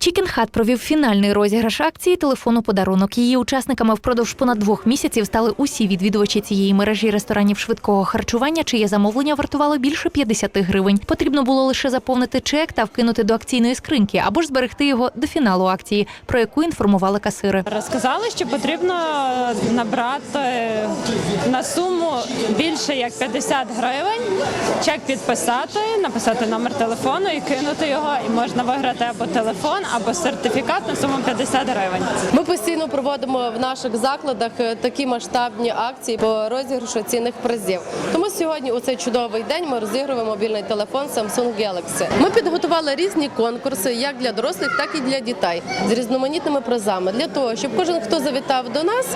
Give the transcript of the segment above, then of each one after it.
Chicken Hut провів фінальний розіграш акції телефону подарунок. Її учасниками впродовж понад двох місяців стали усі відвідувачі цієї мережі ресторанів швидкого харчування, чиє замовлення вартувало більше 50 гривень. Потрібно було лише заповнити чек та вкинути до акційної скриньки або ж зберегти його до фіналу акції, про яку інформували касири. Розказали, що потрібно набрати на суму більше як 50 гривень, чек підписати, написати номер телефону і кинути його. І можна виграти або телефон, або сертифікат на суму 50 гривень. Ми постійно проводимо в наших закладах е, такі масштабні акції по розіграшу цінних призів. Тому сьогодні, у цей чудовий день, ми розігруємо мобільний телефон Samsung Galaxy. Ми підготували різні конкурси, як для дорослих, так і для дітей, з різноманітними призами, для того, щоб кожен, хто завітав до нас,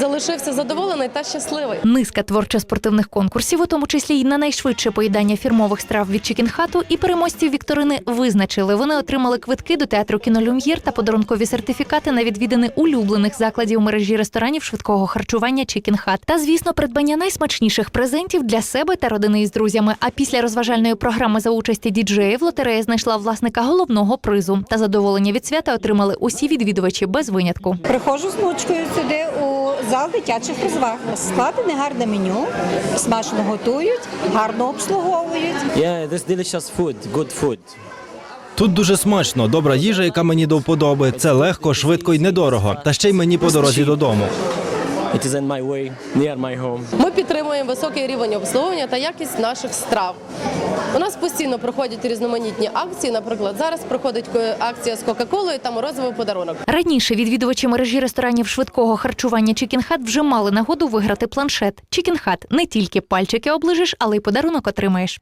залишився задоволений та щасливий. Низка творчо-спортивних конкурсів, у тому числі й на найшвидше поїдання фірмових страв від Hut, і переможців вікторини визначили. Вони отримали квитки до театру кінолюм'єр та подарункові сертифікати на відвідини улюблених закладів мережі ресторанів швидкого харчування Chicken Hut. Та, звісно, придбання найсмачніших презентів для себе та родини із друзями. А після розважальної програми за участі діджеїв лотерея знайшла власника головного призу. Та задоволення від свята отримали усі відвідувачі без винятку. Приходжу з внучкою сюди у зал дитячих розваг. Складене гарне меню, смачно готують, гарно обслуговують. Yeah, this delicious food, good food. Тут дуже смачно, добра їжа, яка мені до вподоби. Це легко, швидко і недорого. Та ще й мені по дорозі додому. Ми підтримуємо високий рівень обслуговування та якість наших страв. У нас постійно проходять різноманітні акції. Наприклад, зараз проходить акція з Кока-Колою та морозивий подарунок. Раніше відвідувачі мережі ресторанів швидкого харчування Chicken Hut вже мали нагоду виграти планшет. Chicken Hut – не тільки пальчики оближиш, але й подарунок отримаєш.